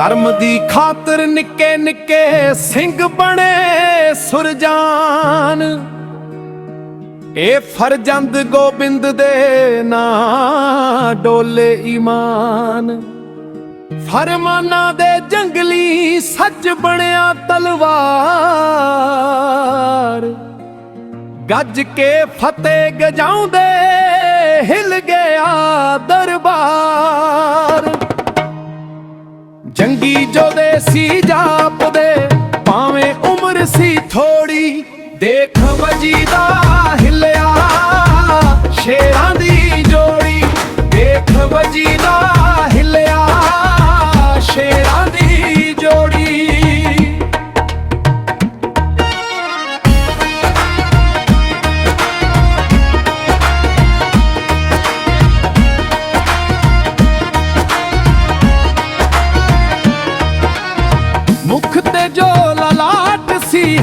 ਧਰਮ ਦੀ ਖਾਤਰ ਨਿੱਕੇ ਨਿੱਕੇ ਸਿੰਘ ਬਣੇ ਸੁਰਜਾਨ। ਇਹ ਫਰਜੰਦ ਗੋਬਿੰਦ ਦੇ ਨਾਂ ਡੋਲੇ ਈਮਾਨ। ਫਰਮਾਨਾ ਦੇ ਜੰਗਲੀ ਸੱਜ ਬਣਿਆ ਤਲਵਾਰ। ਗੱਜ ਕੇ ਫਤਿਹ ਗਜਾਉਂਦੇ ਹਿਲ ਗਿਆ ਦਰਬਾਰ। ਜੰਗੀ ਜੋਦੇ ਸੀ ਜਾਪਦੇ ਭਾਵੇਂ ਉਮਰ ਸੀ ਥੋੜੀ ਦੇਖ ਵਜੀਦਾ ਹਿਲਿਆ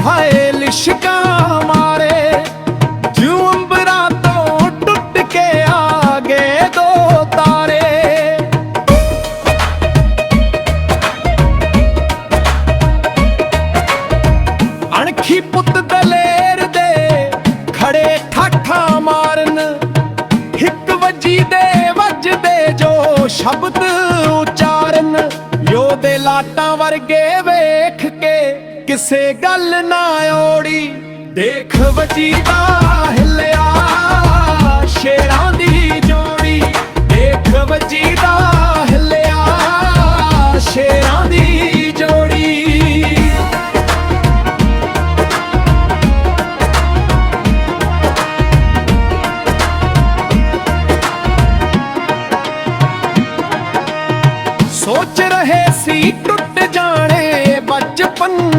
ਹਾਏ ਲਿਸ਼ਕਾਂ ਮਾਰੇ, ਜਿਉ ਅੰਬਰਾਂ ਤੋਂ ਟੁੱਟ ਕੇ ਆ ਗਏ ਦੋ ਤਾਰੇ। ਅਣਖੀ ਪੁੱਤ ਦਲੇਰ ਦੇ ਖੜੇ ਠਾਠਾ ਮਾਰਨ ਹਿੱਕ ਵੱਜੀ ਦੇ ਵੱਜਦੇ ਜੋ ਸ਼ਬਦ ਉਚਾਰਨ ਯੋਦੇ ਲਾਟਾਂ ਵਰਗੇ ਵੇ ਕਿਸੇ ਗੱਲ ਨਾ ਓੜੀ ਦੇਖ ਵਜੀਦਾ ਹਿਲਿਆ ਸ਼ੇਰਾਂ ਦੀ ਜੋੜੀ। ਦੇਖ ਵਜੀਦਾ ਹਿਲਿਆ ਸ਼ੇਰਾਂ ਦੀ ਜੋੜੀ। ਸੋਚ ਰਹੇ ਸੀ ਟੁੱਟ ਜਾਣੇ ਬਚਪਨ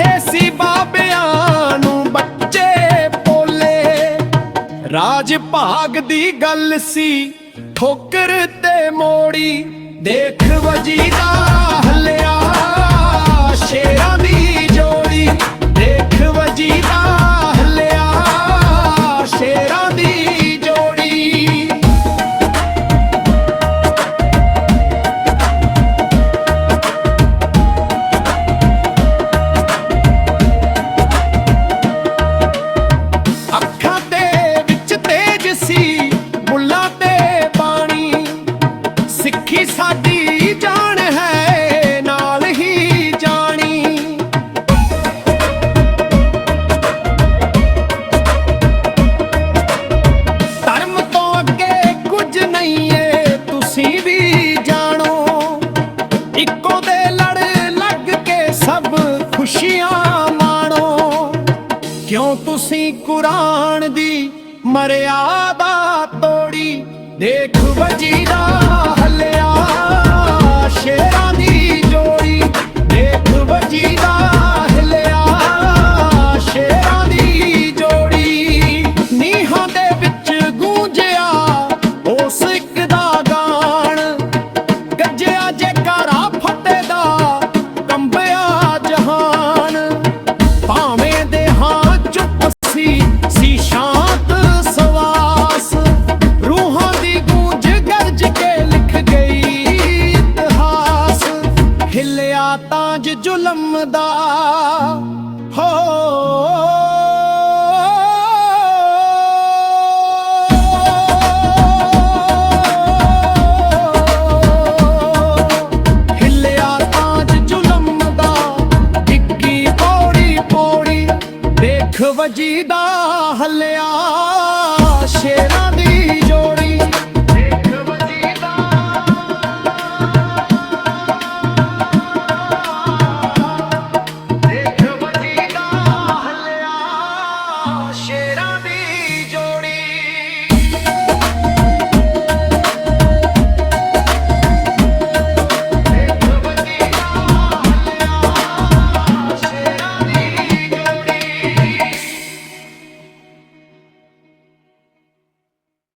ਰਹੇ ਸੀ ਬਾਬਿਆਂ ਨੂੰ ਬੱਚੇ ਪੋਲੇ। ਰਾਜ ਭਾਗ ਦੀ ਗੱਲ ਸੀ ਠੋਕਰ ਤੇ ਮੋੜੀ। ਦੇਖ ਵਜੀਦਾ ਕਿਉਂ ਕੁਰਾਨ ਦੀ ਮਰਿਆਦਾ ਤੋੜੀ। ਦੇਖ ਵਜੀਦਾ ਵਜੀਦਾ ਹਲਿਆ ਸ਼ੇਰਾਂ ਦੀ ਜੋੜੀ। ਦੇਖ ਵਜੀਦਾ ਹਲਿਆ ਸ਼ੇਰਾਂ